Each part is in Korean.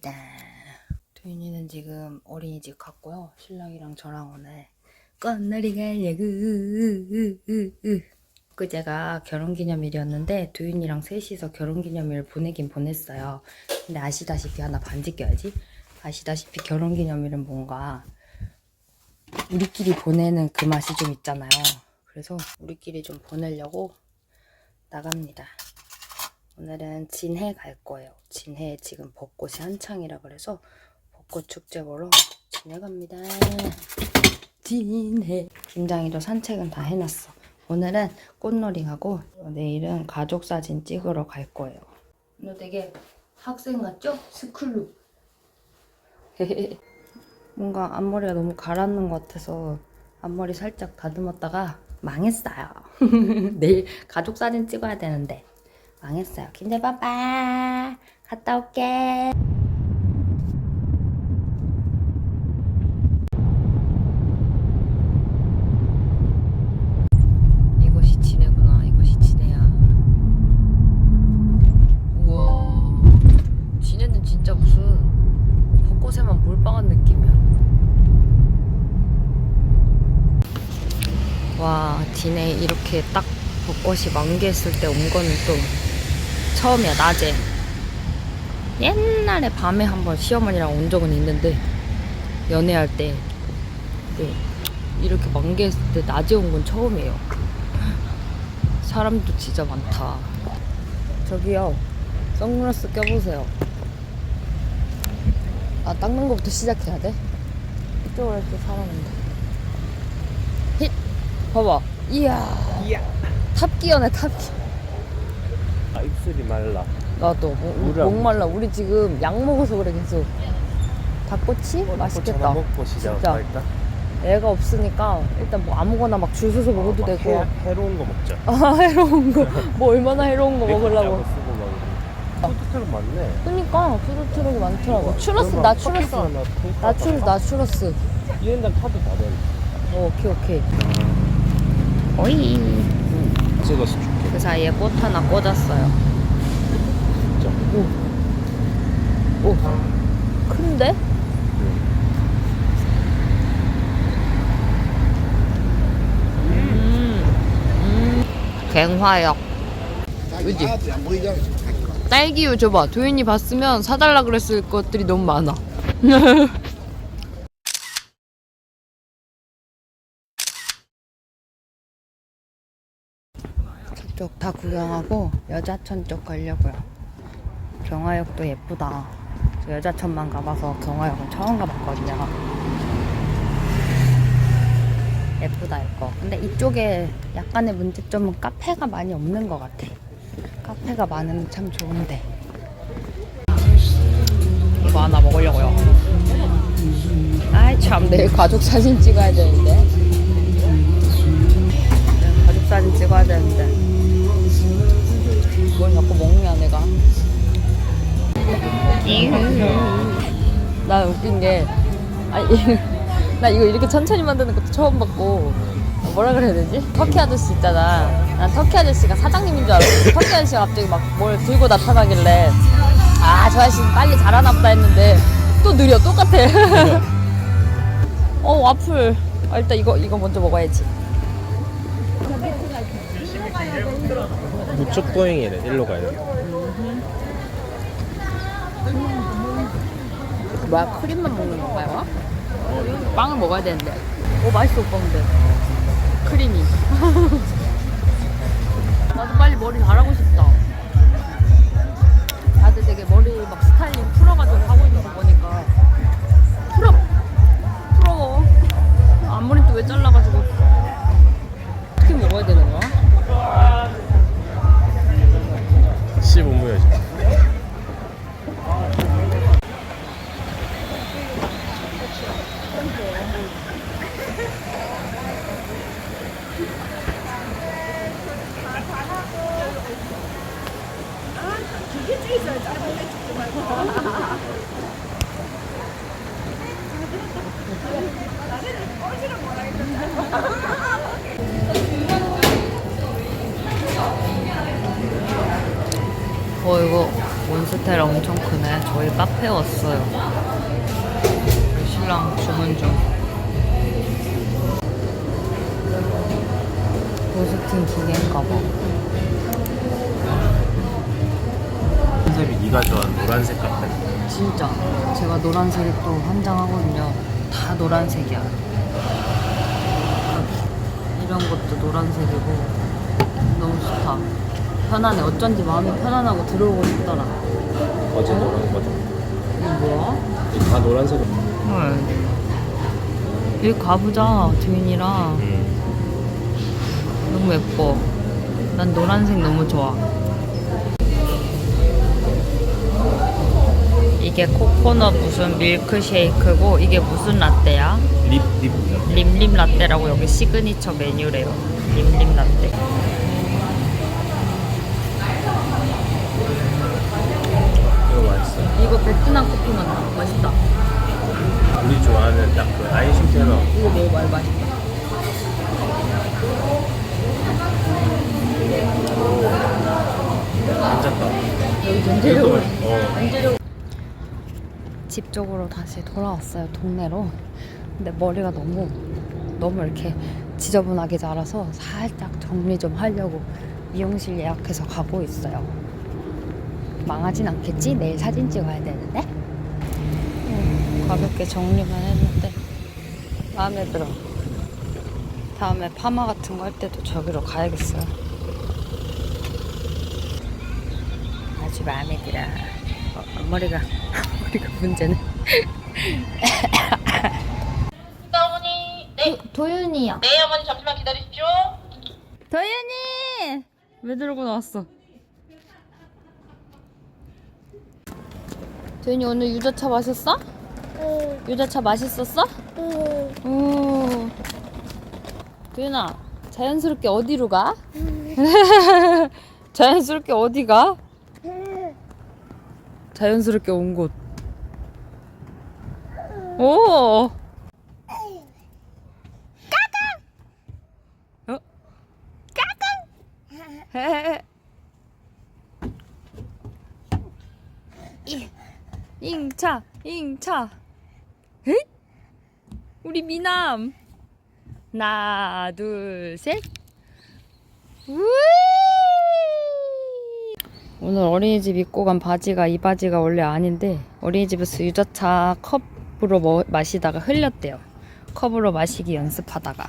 갑니다. 도윤이는 지금 어린이집 갔고요. 신랑이랑 저랑 오늘 꽃놀이 가려고. 그제가 결혼기념일이었는데 도윤이랑 셋이서 결혼기념일 보내긴 보냈어요. 근데 아시다시피 하나 반지 껴야지. 아시다시피 결혼기념일은 뭔가 우리끼리 보내는 그 맛이 좀 있잖아요. 그래서 우리끼리 좀 보내려고 나갑니다. 오늘은 진해 갈 거예요. 진해 지금 벚꽃이 한창이라 그래서 벚꽃 축제 보러 진해 갑니다. 진해. 김장이도 산책은 다 해놨어. 오늘은 꽃놀이 가고 내일은 가족 사진 찍으러 갈 거예요. 너 되게 학생 같죠? 스쿨룩. 뭔가 앞머리가 너무 가라앉는 것 같아서 앞머리 살짝 다듬었다가 망했어요. 내일 가족 사진 찍어야 되는데 망했어요. 김재빠빠 갔다 올게. 이곳이 진해구나. 이곳이 진해야. 우와. 진해는 진짜 무슨 벚꽃에만 몰빵한 느낌이야. 와, 진해 이렇게 딱 벚꽃이 만개했을 때 온 거는 또 처음이야, 낮에. 옛날에 밤에 한번 시어머니랑 온 적은 있는데, 연애할 때, 네, 이렇게 만개했을 때 낮에 온 건 처음이에요. 사람도 진짜 많다. 저기요, 선글라스 껴보세요. 아, 닦는 것부터 시작해야 돼? 이쪽으로 이렇게 사람인데. 힛! 봐봐. 이야. 이야. 탑기어네, 탑기. 아, 입술이 말라. 나도 목- 안 목말라. 우리 지금 약 먹어서 그래 계속. 닭꼬치 맛있겠다. 먹고 시작할까? 애가 없으니까 일단 뭐 아무거나 막 줄 서서 먹어도 되고. 해, 해로운 거 먹자. 아 해로운 거. 뭐 얼마나 해로운 거 먹으려고. 쓰고 막. 푸드트럭 많네. 그니까 푸드트럭이 많더라고. 추러스 나 추러스. 나 추러스 나 추러스. 이랜당 카드 다 돼. 어, 오케이 오케이. 오이. 찍어서 줄게. 그 사이에 꽃 하나 꽂았어요. 진짜. 오. 큰데? 음. 갱화역. 그지? 딸기우 줘봐. 도윤이 봤으면 사달라 그랬을 것들이 너무 많아. 저쪽 다 구경하고 여자천 쪽 가려고요. 경화역도 예쁘다. 저 여자천만 가봐서 경화역은 처음 가봤거든요. 예쁘다 이거. 근데 이쪽에 약간의 문제점은 카페가 많이 없는 것 같아. 카페가 많으면 참 좋은데. 이거 하나 먹으려고요. 아이 참 내일 가족 사진 찍어야 되는데. 가족 사진 찍어야 되는데. 뭘 자꾸 먹냐 내가. 나 웃긴 게 아니 나 이거 이렇게 천천히 만드는 것도 처음 봤고 뭐라 그래야 되지? 터키 아저씨 있잖아. 난 터키 아저씨가 사장님인 줄 알았어. 터키 아저씨가 갑자기 막 뭘 들고 나타나길래 아 저 아저씨 빨리 자라나 보다 했는데 또 느려. 똑같아. 어 와플. 아, 일단 이거 이거 먼저 먹어야지. 우측 보행이래. 일로 가야 돼. 뭐야? 크림만 먹는 건가요? 빵을 먹어야 되는데. 오 맛있어 오빠 근데. 크림이. 나도 빨리 머리 자라고 싶다. 다들 되게 머리 막 스타일링 풀어가지고 하고 있는 거 보니까. 풀어! 부러워 앞머리 또 왜 잘라가지고. 어떻게 먹어야 되는 거야? 어 이거 몬스테라 엄청 크네. 저희 카페 왔어요. 신랑 주문 중. 로스팅 기계인가 봐. 컨셉이 네가 좋아하는 노란색 같아. 진짜 제가 노란색이 또 환장하거든요. 다 노란색이야. 이런 것도 노란색이고 너무 좋다. 편안해. 어쩐지 마음이 편안하고 들어오고 싶더라. 어제 노란 거죠. 이거 뭐야? 다 노란색. 헐. 여기 가보자, 주인이랑. 음. 너무 예뻐. 난 노란색 너무 좋아. 이게 코코넛 무슨 밀크쉐이크고 이게 무슨 라떼야? 립, 립. 림림 라떼라고 여기 시그니처 메뉴래요. 림림 라떼. 이거 맛있어. 이거 베트남 커피 맛 나. 맛있다. 우리 좋아하는 딱 그 아이싱 테너. 이거 먹어봐요. 맛있다. 괜찮다. 여기 전체적으로. 어. 전체적으로 집 쪽으로 다시 돌아왔어요. 동네로. 근데 머리가 너무 너무 이렇게 지저분하게 자라서 살짝 정리 좀 하려고 미용실 예약해서 가고 있어요. 망하진 않겠지? 내일 사진 찍어야 되는데. 음, 가볍게 정리만 했는데 마음에 들어. 다음에 파마 같은 거 할 때도 저기로 가야겠어요. 아주 마음에 들어. 어, 앞머리가 앞머리가 문제네. 어머니, 네, 도윤이요. 네 어머니 잠시만 기다리십시오. 도윤이 왜 들고 나왔어? 도윤이 오늘 유자차 마셨어? 응. 유자차 맛있었어? 응. 오. 도윤아 자연스럽게 어디로 가? 자연스럽게 어디 가? 자연스럽게 온 곳. 오. 까까. 어? 까까. 잉차, 잉차. 에? 우리 미남. 하나, 둘, 셋. 우이! 오늘 어린이집 입고 간 바지가 이 바지가 원래 아닌데 어린이집에서 유자차 컵으로 뭐, 마시다가 흘렸대요. 컵으로 마시기 연습하다가.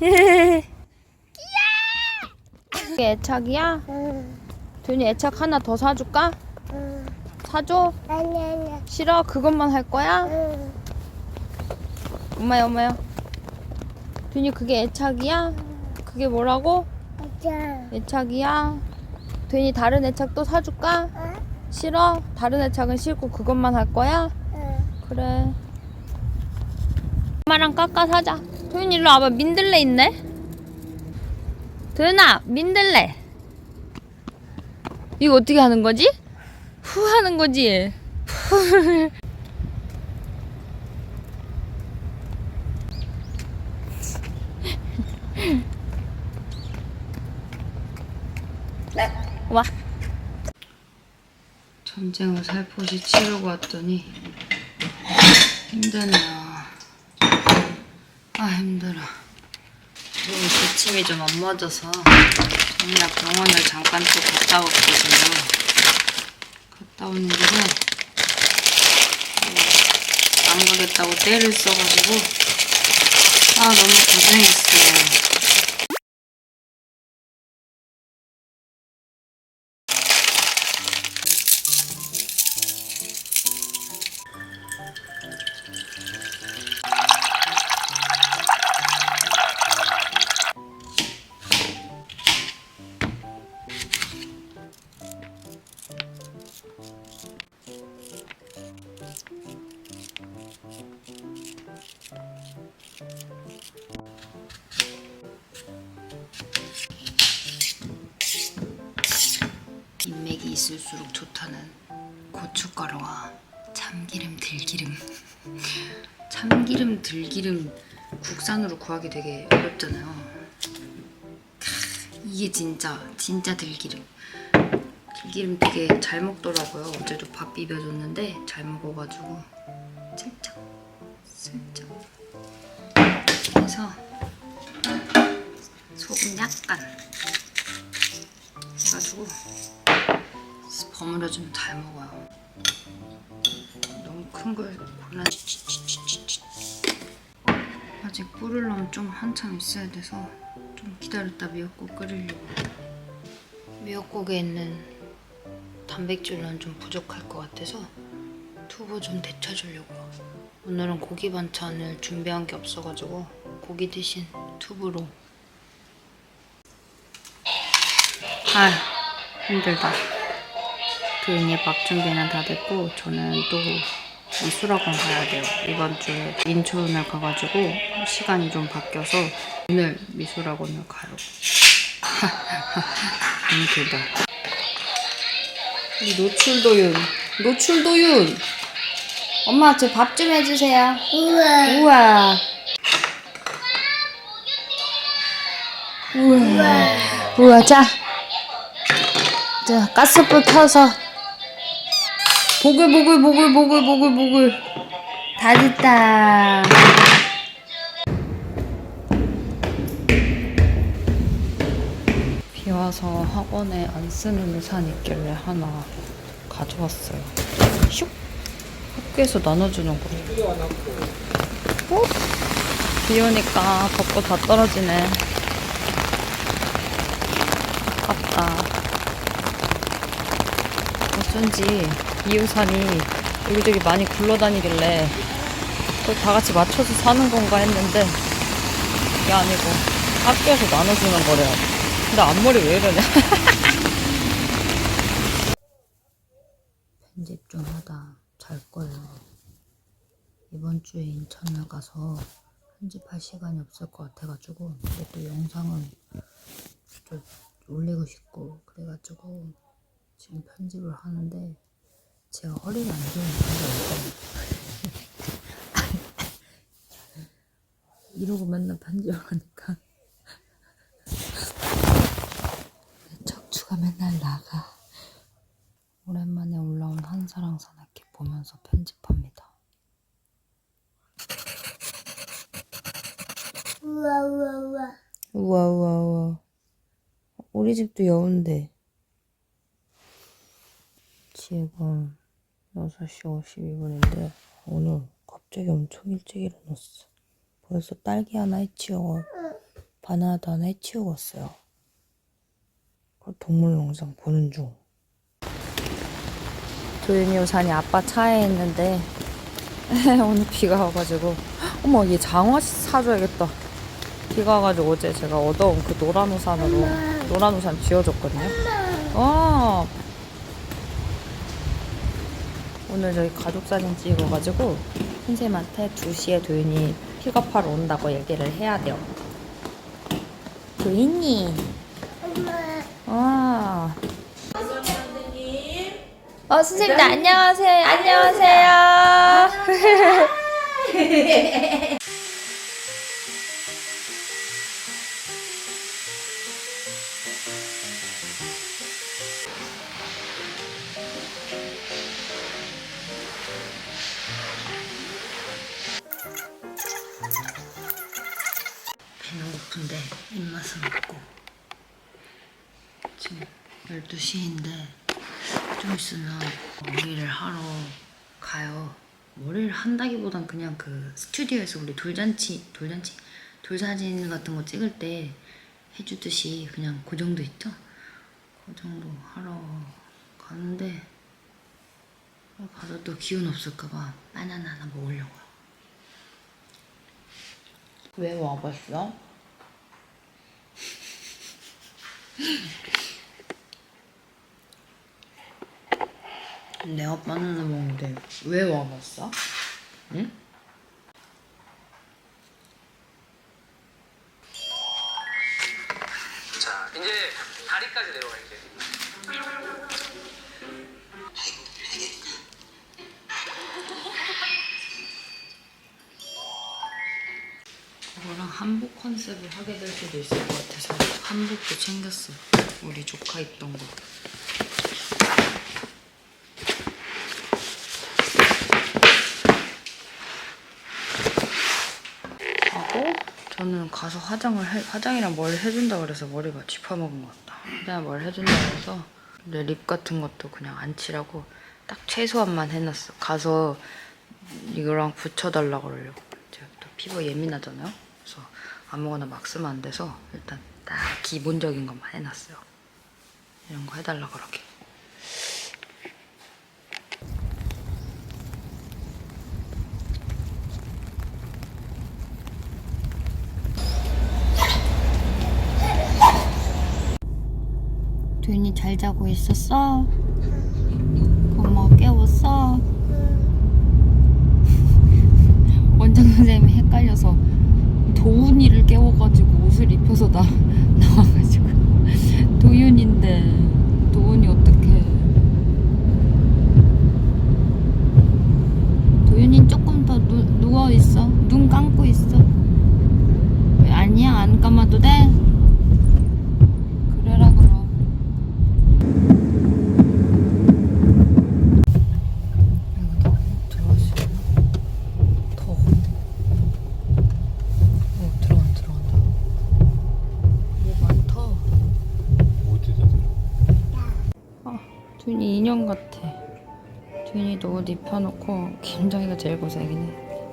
이게 애착이야? 돈이 애착 하나 더 사줄까? 사줘? 아니 아니 싫어? 그것만 할 거야? 응 엄마야 엄마야 돈이 그게 애착이야? 그게 뭐라고? 맞아 애착이야? 돈이 다른 애착 또 사줄까? 어? 싫어? 다른 애착은 싫고 그것만 할 거야? 응 그래 엄마랑 깎아 사자 도윤 일로 와봐 민들레 있네 도윤아 민들레 이거 어떻게 하는 거지? 후 하는 거지 후와 전쟁을 살포시 치르고 왔더니 힘드네요. 아 힘들어. 몸 기침이 좀 안 맞아서 정말 병원을 잠깐 또 갔다 왔거든요. 갔다 오는 길에 어, 안 가겠다고 때를 써가지고 아 너무 고생했어요. 들기름. 참기름, 들기름 국산으로 구하기 되게 어렵잖아요. 크, 이게 진짜 진짜 들기름. 들기름 되게 잘 먹더라고요. 어제도 밥 비벼줬는데 잘 먹어가지고 살짝 살짝 해서 소금 약간 해가지고 버무려주면 잘 먹어요. 큰 걸 골라. 아직 뿌리려면 좀 한참 있어야 돼서 좀 기다렸다 미역국 끓이려고. 미역국에 있는 단백질은 좀 부족할 것 같아서 투보 좀 데쳐주려고요. 오늘은 고기 반찬을 준비한 게 없어가지고 고기 대신 투브로. 아 힘들다. 도인이 밥 준비는 다 됐고 저는 또 미술학원 가야 돼요. 이번 주에 인천을 가가지고 시간이 좀 바뀌어서 오늘 미술학원을 가요. 너무 길다. 노출도윤, 노출도윤. 엄마 저 밥 좀 해주세요. 우와. 우와. 우와. 우와. 자, 자 가스불 켜서 보글 보글 보글 보글 보글 보글 다 됐다. 비 와서 학원에 안 쓰는 우산 있길래 하나 가져왔어요. 슉! 학교에서 나눠주는 거예요. 어? 비 오니까 벚꽃 다 떨어지네. 아깝다. 어쩐지 이 우산이 여기저기 많이 굴러다니길래 그걸 다 같이 맞춰서 사는 건가 했는데 이게 아니고 학교에서 나눠주는 거래요. 근데 앞머리 왜 이러냐? 편집 좀 하다 잘 거예요. 이번 주에 인천을 가서 편집할 시간이 없을 것 같아가지고 근데 또 영상은 또 올리고 싶고 그래가지고 지금 편집을 하는데 제가 허리가 안 좋으니까 이러고 맨날 편집을 하니까. 척추가 맨날 나가. 오랜만에 올라온 한사랑 산악회 보면서 편집합니다. 우와 우와 우와. 우와 우와 우와. 우리 집도 여운데. 지금 6시 52분인데 오늘 갑자기 엄청 일찍 일어났어 벌써 딸기 하나 해치우고 바나나도 하나 해치우고 왔어요 그 동물농장 보는 중 도윤이 우산이 아빠 차에 있는데 오늘 비가 와가지고 어머 얘 장화 사줘야겠다 비가 와가지고 어제 제가 얻어온 그 노란 우산으로 노란 우산 쥐어줬거든요. 어. 오늘 저희 가족 사진 찍어가지고 선생님한테 2시에 도윤이 픽업하러 온다고 얘기를 해야 돼요. 도윤이. 와. 어, 선생님들 안녕하세요. 안녕하세요. 배는 고픈데 입맛은 없고 지금 12시인데 좀 있으면 머리를 하러 가요 머리를 한다기보단 그냥 그 스튜디오에서 우리 돌잔치 돌잔치 돌사진 같은 거 찍을 때 해주듯이 그냥 그 정도 있죠? 그 정도 하러 가는데 가서 또 기운 없을까봐 바나나 하나 먹으려고요 왜 와봤어? 내가 바나나 먹는데 왜 와봤어? 응? 자, 이제 다리까지 내려갈게요. 그거랑 한복 컨셉을 하게 될 수도 있을 것 같아서 한복도 챙겼어. 우리 조카 입던 거. 하고 저는 가서 화장을 해, 화장이랑 뭘 해준다 그래서 머리가 짚어먹은 것 같다. 그냥 뭘 해준다 그래서 근데 립 같은 것도 그냥 안 칠하고 딱 최소한만 해놨어. 가서 이거랑 붙여달라 그러려고. 제가 또 피부 예민하잖아요. 그래서 아무거나 막 쓰면 안 돼서 일단 딱 기본적인 것만 해놨어요. 이런 거 해달라 그러게. 도윤이 잘 자고 있었어? 엄마 깨웠어? 원장 선생님이 헷갈려서 도훈이를 깨워가지고 옷을 입혀서 나, 도윤인데 도훈이 어떡해? 도윤이 조금 더 누, 누워있어? 눈 감고 있어? 왜 아니야 안 감아도 돼? 그래라 그럼 이거 들어갈 수 있나? 더워. 어, 들어간다, 들어간다. 뭐 많다. 어디서 아, 둔이 인형 같아. 둔이도 옷 입혀놓고 김정이가 제일 고생이네.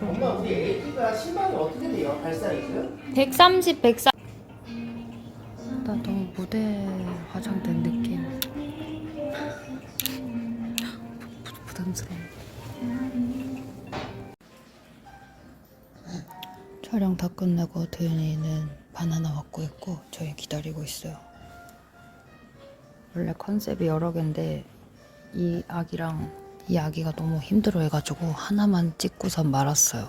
엄마 우리 애기가 신발이 어떻게 돼요? 발 사이즈? 130, 140. 나 너무 무대 화장된 느낌. 부, 부담스러워. 촬영 다 끝내고 도윤이는 바나나 먹고 있고 저희 기다리고 있어요. 원래 컨셉이 여러 개인데 이 아기랑 이 아기가 너무 힘들어 해가지고 하나만 찍고서 말았어요.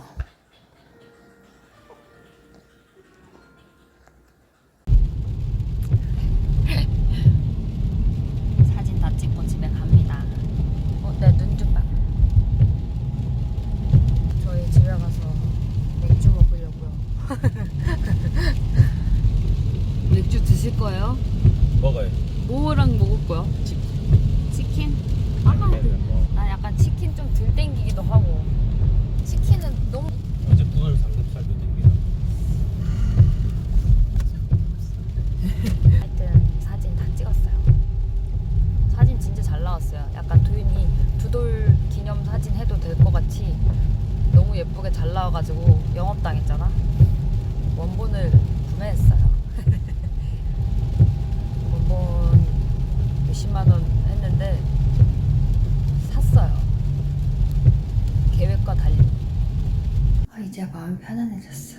편안해졌어.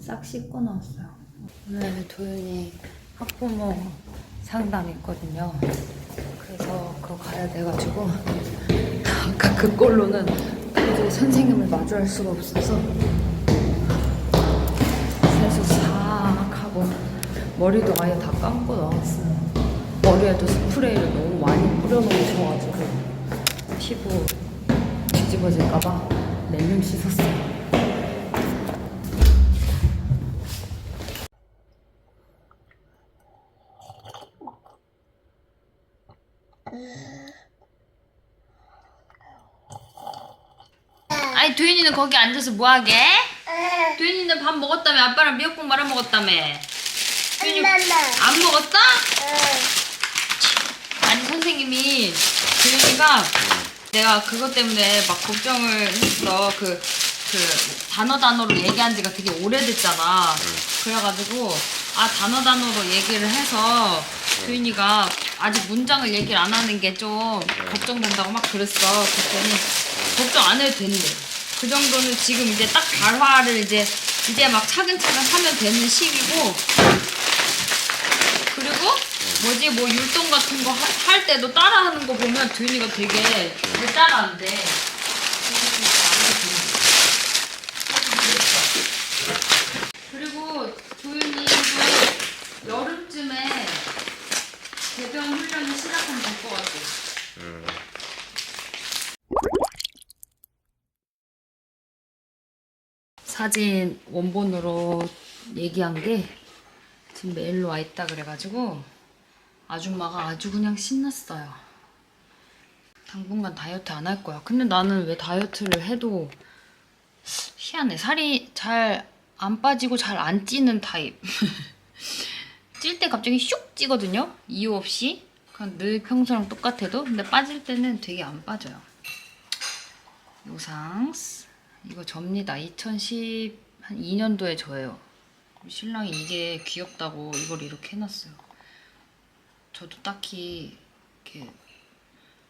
싹 씻고 나왔어요. 오늘 도윤이 학부모 상담 있거든요. 그래서 그거 가야 돼가지고 아까 그 꼴로는 도저히 선생님을 마주할 수가 없어서 세수 싹 하고 머리도 아예 다 감고 나왔어요. 머리에도 스프레이를 너무 많이 뿌려놓으셔가지고 피부 뒤집어질까봐 냉면 씻었어요. 아니 도윤이는 거기 앉아서 뭐하게? 도윤이는 밥 먹었다며 아빠랑 미역국 말아 먹었다며. 도윤이 안 먹었어? 아니 선생님이 도윤이가 내가 그것 때문에 막 걱정을 했어. 그, 그 단어 단어로 얘기한 지가 되게 오래됐잖아. 그래가지고 아 단어 단어로 얘기를 해서 도윤이가 아직 문장을 얘기를 안 하는 게 좀 걱정된다고 막 그랬어. 그랬더니 걱정 안 해도 된대. 그 정도는 지금 이제 딱 발화를 이제 이제 막 차근차근 하면 되는 시기고 그리고 뭐지 뭐 율동 같은 거 할 때도 따라하는 거 보면 도윤이가 되게 잘 따라한대. 그리고 도윤이도 여름쯤에 배변 훈련을 시작하면 될 것 같아. 사진 원본으로 얘기한 게 지금 메일로 와 있다 그래가지고 아줌마가 아주 그냥 신났어요. 당분간 다이어트 안 할 거야. 근데 나는 왜 다이어트를 해도 희한해. 살이 잘 안 빠지고 잘 안 찌는 타입. 찔 때 갑자기 슉 찌거든요. 이유 없이. 그냥 늘 평소랑 똑같아도. 근데 빠질 때는 되게 안 빠져요. 요상스. 이거 접니다. 2010, 한 2년도에 저예요. 신랑이 이게 귀엽다고 이걸 이렇게 해놨어요. 저도 딱히 이렇게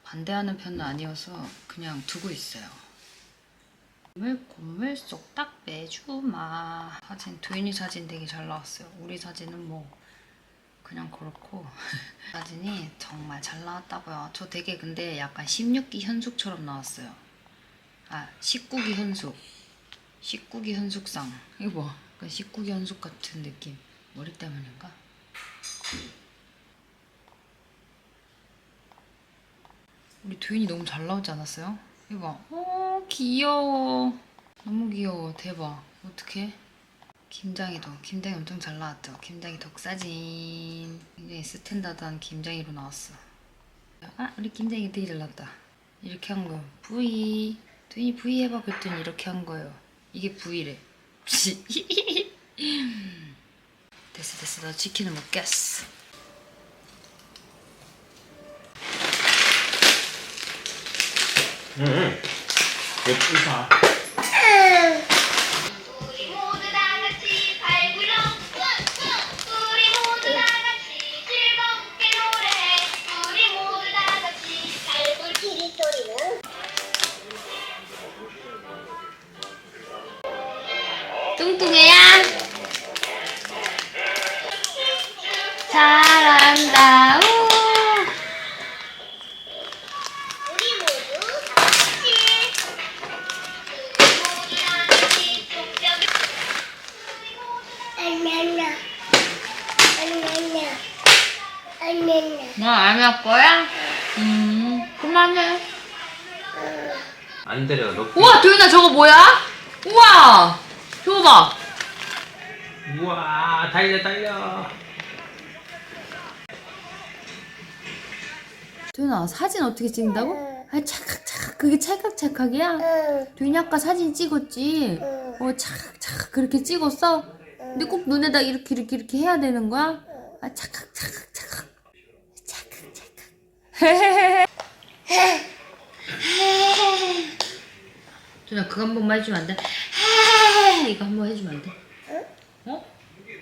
반대하는 편은 아니어서 그냥 두고 있어요. 고물 고물 쏙딱 빼주마 사진 도윤이 사진 되게 잘 나왔어요. 우리 사진은 뭐 그냥 그렇고 사진이 정말 잘 나왔다고요. 저 되게 근데 약간 16기 현숙처럼 나왔어요. 아 19기 현숙 19기 현숙상 이거 뭐 19기 현숙 같은 느낌 머리 때문인가? 우리 도윤이 너무 잘 나오지 않았어요? 이거 봐. 어 귀여워. 너무 귀여워. 대박. 어떡해? 김장이도. 김장이 엄청 잘 나왔죠? 김장이 덕사진. 굉장히 스탠다드한 김장이로 나왔어. 아 우리 김장이 되게 잘 나왔다. 이렇게 한 거요. V. 도윤이 V 해봐 그랬더니 이렇게 한 거예요. 이게 V래. 됐어 됐어. 나 치킨을 먹겠어. 예쁘다. 잘한다 우. 우리 모두 다 같이 우리 모두 다 같이 동작을 안녕나 안녕나 안녕나 너안 할 거야? 음 그만해 안 때려. 너. 우와 도윤아 저거 뭐야? 우와 저거 봐 우와 달려 달려. 도윤아 사진 어떻게 찍는다고? 아 찰칵찰칵 그게 찰칵찰칵이야? 도윤이 아까 사진 찍었지? 어 찰칵찰칵 그렇게 찍었어? 근데 꼭 눈에다 이렇게 이렇게 이렇게 해야 되는 거야? 아 찰칵찰칵찰칵 찰칵찰칵 도윤아 그거 한 번만 해주면 안 돼? 이거 한 번 해주면 안 돼? 어?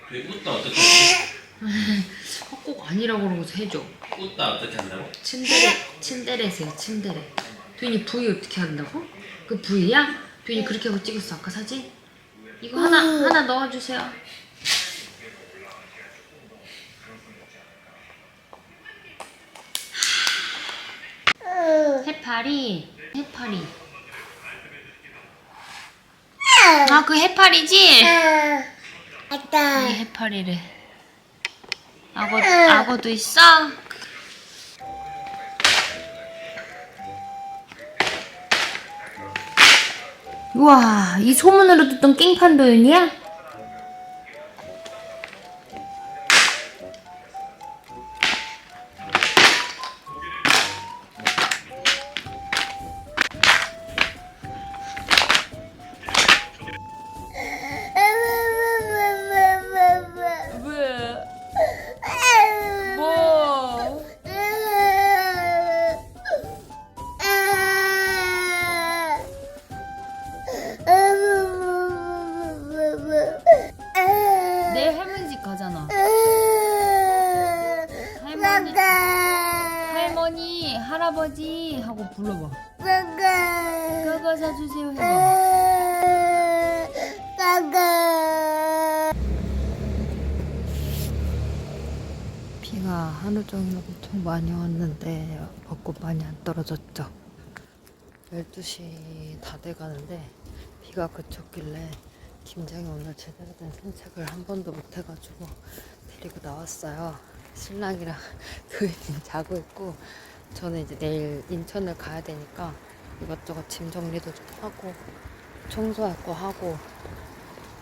왜 웃다 어떻게? 하지? 어, 꼭 아니라고 그러고서 해줘 웃다 어떻게 한다고? 침대레 침대레세요 침대레 도인이 부위 어떻게 한다고? 그 부위야? 도인이 그렇게 하고 찍었어 아까 사진? 이거 하나 하나 넣어주세요 해파리 해파리 아 그 해파리지? 아따 이게 해파리래 악어, 악어도 있어? 우와, 이 소문으로 듣던 깽판 도윤이야? 떨어졌죠. 12시 다 돼가는데 비가 그쳤길래 김장이 오늘 제대로 된 산책을 한 번도 못 해가지고 데리고 나왔어요. 신랑이랑 도현이 자고 있고 저는 이제 내일 인천을 가야 되니까 이것저것 짐 정리도 좀 하고 청소할 거 하고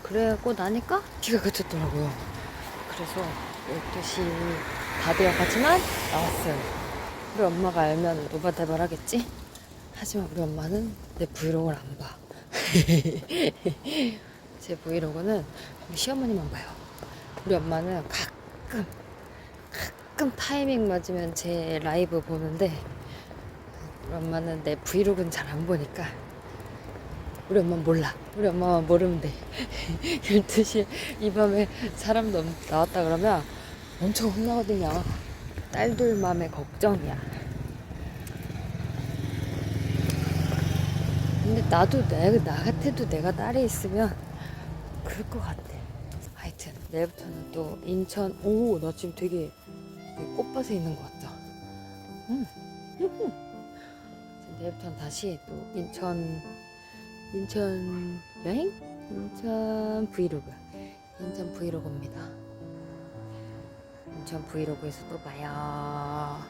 그러고 나니까 비가 그쳤더라고요. 그래서 12시 다 되어가지만 나왔어요. 우리 엄마가 알면 노바대발 하겠지? 하지만 우리 엄마는 내 브이로그를 안 봐. 제 브이로그는 우리 시어머니만 봐요. 우리 엄마는 가끔 가끔 타이밍 맞으면 제 라이브 보는데 우리 엄마는 내 브이로그는 잘 안 보니까 우리 엄마는 몰라. 우리 엄마만 모르면 돼. 12시에 이 밤에 사람 넘, 나왔다 그러면 엄청 혼나거든요. 딸들 맘에 걱정이야. 근데 나도 내, 나 같아도 내가 딸이 있으면 그럴 것 같아. 하여튼 내일부터는 또 인천 오 나 지금 되게 되게 꽃밭에 있는 것 같다. 음. 내일부터는 다시 또 인천 인천 여행? 인천 브이로그 인천 브이로그입니다. 인천 브이로그에서 또 봐요.